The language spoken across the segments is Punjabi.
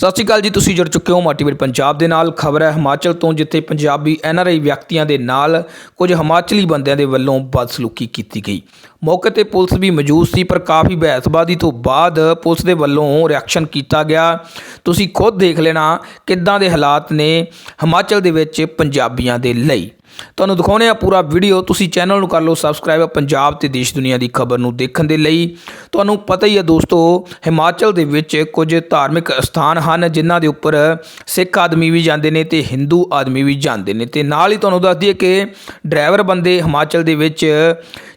ਸਤਿ ਸ਼੍ਰੀ ਅਕਾਲ ਜੀ, ਤੁਸੀਂ ਜੁੜ ਚੁੱਕੇ ਹੋ ਮੋਟੀਵੇਟ ਪੰਜਾਬ ਦੇ ਨਾਲ। ਖਬਰ ਹੈ ਹਿਮਾਚਲ ਤੋਂ, ਜਿੱਥੇ ਪੰਜਾਬੀ ਐਨਆਰਆਈ ਵਿਅਕਤੀਆਂ ਦੇ ਨਾਲ ਕੁਝ ਹਿਮਾਚਲੀ ਬੰਦਿਆਂ ਦੇ ਵੱਲੋਂ ਬਦਸਲੂਕੀ ਕੀਤੀ ਗਈ। ਮੌਕੇ ਤੇ ਪੁਲਿਸ ਵੀ ਮੌਜੂਦ ਸੀ, ਪਰ ਕਾਫੀ ਬਹਿਸਬਾਜ਼ੀ ਤੋਂ ਬਾਅਦ ਪੁਲਿਸ ਦੇ ਵੱਲੋਂ ਰਿਐਕਸ਼ਨ ਕੀਤਾ ਗਿਆ। ਤੁਸੀਂ ਖੁਦ ਦੇਖ ਲੈਣਾ ਕਿੱਦਾਂ ਦੇ ਹਾਲਾਤ ਨੇ ਹਿਮਾਚਲ ਦੇ ਵਿੱਚ ਪੰਜਾਬੀਆਂ ਦੇ ਲਈ। ਤੁਹਾਨੂੰ ਦਿਖਾਉਂਦੇ ਆ ਪੂਰਾ ਵੀਡੀਓ ਤੁਸੀਂ ਚੈਨਲ ਨੂੰ ਕਰ ਲਓ ਸਬਸਕ੍ਰਾਈਬ ਪੰਜਾਬ ਤੇ ਦੇਸ਼ ਦੁਨੀਆ ਦੀ ਖਬਰ ਨੂੰ ਦੇਖਣ ਦੇ ਲਈ। ਤੁਹਾਨੂੰ ਪਤਾ ਹੀ ਹੈ ਦੋਸਤੋ, ਹਿਮਾਚਲ ਦੇ ਵਿੱਚ ਕੁਝ ਧਾਰਮਿਕ ਸਥਾਨ ਹਨ ਜਿਨ੍ਹਾਂ ਦੇ ਉੱਪਰ ਸਿੱਖ ਆਦਮੀ ਵੀ ਜਾਂਦੇ ਨੇ ਤੇ ਹਿੰਦੂ ਆਦਮੀ ਵੀ ਜਾਂਦੇ ਨੇ। ਤੇ ਨਾਲ ਹੀ ਤੁਹਾਨੂੰ ਦੱਸ ਦਈਏ ਕਿ ਡਰਾਈਵਰ ਬੰਦੇ ਹਿਮਾਚਲ ਦੇ ਵਿੱਚ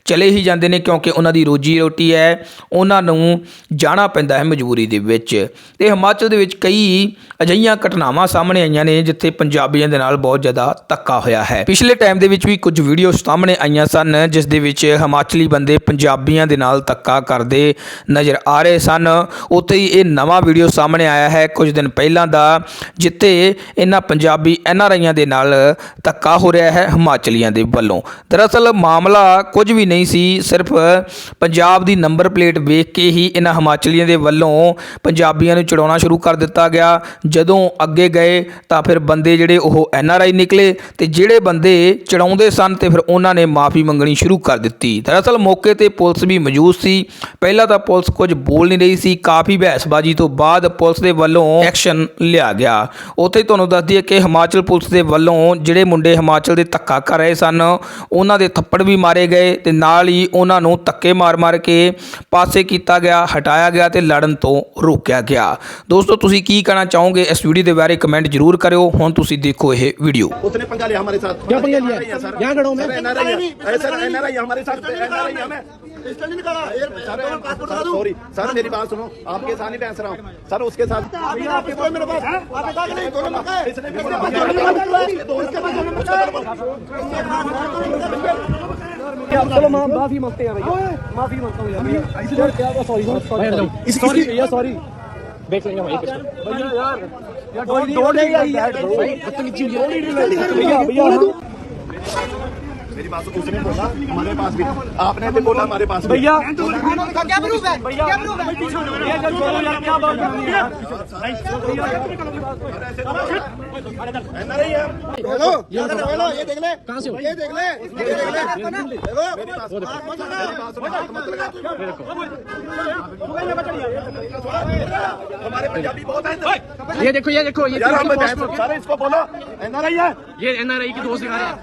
ਚਲੇ ਹੀ ਜਾਂਦੇ ਨੇ ਕਿਉਂਕਿ ਉਹਨਾਂ ਦੀ ਰੋਜੀ ਰੋਟੀ ਹੈ, ਉਹਨਾਂ ਨੂੰ ਜਾਣਾ ਪੈਂਦਾ ਹੈ ਮਜਬੂਰੀ ਦੇ ਵਿੱਚ। ਤੇ ਹਿਮਾਚਲ ਦੇ ਵਿੱਚ ਕਈ ਅਜਿਹੀਆਂ ਘਟਨਾਵਾਂ ਸਾਹਮਣੇ ਆਈਆਂ ਨੇ ਜਿੱਥੇ ਪੰਜਾਬੀਆਂ ਦੇ ਨਾਲ ਬਹੁਤ ਜ਼ਿਆਦਾ ਧੱਕਾ ਹੋਇਆ ਹੈ। ਪਿਛਲੇ ਟਾਈਮ ਦੇ ਵਿੱਚ ਵੀ ਕੁਝ ਵੀਡੀਓ ਸਾਹਮਣੇ ਆਈਆਂ ਸਨ, ਜਿਸ ਦੇ ਵਿੱਚ ਹਿਮਾਚਲੀ ਬੰਦੇ ਪੰਜਾਬੀਆਂ ਦੇ ਨਾਲ ਧੱਕਾ ਕਰਦੇ ਨਜ਼ਰ ਆ ਰਹੇ ਸਨ। ਉੱਥੇ ਹੀ ਇਹ ਨਵਾਂ ਵੀਡੀਓ ਸਾਹਮਣੇ ਆਇਆ ਹੈ, ਕੁਝ ਦਿਨ ਪਹਿਲਾਂ ਦਾ, ਜਿੱਥੇ ਇਹਨਾਂ ਪੰਜਾਬੀ ਐਨਆਰਆਈਆਂ ਦੇ ਨਾਲ ਧੱਕਾ ਹੋ ਰਿਹਾ ਹੈ ਹਿਮਾਚਲੀਆਂ ਦੇ ਵੱਲੋਂ। ਦਰਅਸਲ ਮਾਮਲਾ ਕੁਝ ਵੀ ਨਹੀਂ ਸੀ, ਸਿਰਫ ਪੰਜਾਬ ਦੀ ਨੰਬਰ ਪਲੇਟ ਵੇਖ ਕੇ ਹੀ ਇਹਨਾਂ ਹਿਮਾਚਲੀਆਂ ਦੇ ਵੱਲੋਂ ਪੰਜਾਬੀਆਂ ਨੂੰ ਚੜਾਉਣਾ ਸ਼ੁਰੂ ਕਰ ਦਿੱਤਾ ਗਿਆ। ਜਦੋਂ ਅੱਗੇ ਗਏ ਤਾਂ ਫਿਰ ਬੰਦੇ ਜਿਹੜੇ ਉਹ ਐਨਆਰਆਈ ਨਿਕਲੇ ਤੇ ਜਿਹੜੇ ਬੰਦੇ ਚੜਾਉਂਦੇ ਸਨ ਤੇ ਫਿਰ ਉਹਨਾਂ ਨੇ ਮਾਫੀ ਮੰਗਣੀ ਸ਼ੁਰੂ ਕਰ ਦਿੱਤੀ। ਦਰਅਸਲ ਮੌਕੇ ਤੇ ਪੁਲਿਸ ਵੀ ਮੌਜੂਦ ਸੀ। ਪਹਿਲਾਂ ਤਾਂ ਪੁਲਿਸ ਕੁਝ ਬੋਲ ਨਹੀਂ ਰਹੀ ਸੀ। ਕਾਫੀ ਬਹਿਸਬਾਜ਼ੀ ਤੋਂ ਬਾਅਦ ਪੁਲਿਸ ਦੇ ਵੱਲੋਂ ਐਕਸ਼ਨ ਲਿਆ ਗਿਆ। ਉੱਥੇ ਤੁਹਾਨੂੰ ਦੱਸ ਦਈਏ ਕਿ ਹਿਮਾਚਲ ਪੁਲਿਸ ਦੇ ਵੱਲੋਂ ਜਿਹੜੇ ਮੁੰਡੇ ਹਿਮਾਚਲ ਦੇ ਧੱਕਾ ਕਰ ਰਹੇ ਸਨ, ਉਹਨਾਂ ਦੇ ਥੱਪੜ ਵੀ ਮਾਰੇ ਗਏ ਤੇ ਨਾਲ ਹੀ ਉਹਨਾਂ ਨੂੰ ਧੱਕੇ ਮਾਰ-ਮਾਰ ਕੇ ਪਾਸੇ ਕੀਤਾ ਗਿਆ ਹਟਾਇਆ ਗਿਆ ਤੇ ਲੜਨ ਤੋਂ ਰੋਕਿਆ ਗਿਆ ਦੋਸਤੋ ਤੁਸੀਂ ਕੀ ਕਹਿਣਾ ਚਾਹੋਗੇ ਇਸ ਵੀਡੀਓ ਦੇ ਬਾਰੇ ਕਮੈਂਟ ਜ਼ਰੂਰ ਕਰਿਓ ਹੁਣ ਤੁਸੀਂ ਦੇਖੋ ਇਹ ਵੀਡੀਓ उसने पंगा लिया हमारे साथ क्या पंगा लिया? NRI है सर यहाँ खड़ा हूँ मैं। सर एनआरआई है सर एनआरआई हमारे साथ एनआरआई है मैं इसका नहीं निकाला सर सॉरी सर मेरी बात सुनो आपके साथ नहीं बहस रहा हूँ सर उसके साथ आप इसको मेरे पास चलो माँ माफी मांगते हैं भैया माफी मांगता हूँ यार भैया क्या सॉरी सॉरी सॉरी भैया सॉरी देख लेंगे हम एक इसको भैया यार यार दो दो नहीं आई यार भाई बदतमीजी हुई है भैया भैया हम मेरी बात सुनो उसने बोला? हमारे पास भी। आपने भी बोला हमारे पास भैया क्या प्रूफ है भैया क्या प्रूफ है। ये बोलो यार क्या बात है? एनआरआई है। हेलो ये देख ले ये देख ले। कहाँ से हो? ये देख ले ये देख ले। देखो मेरी बात हमारे पंजाबी बहुत है। ये देखो ये देखो ये यार हम सर इसको बोलो। एनआरआई है? ये एनआरआई की दोस्त दिखा रहे हैं।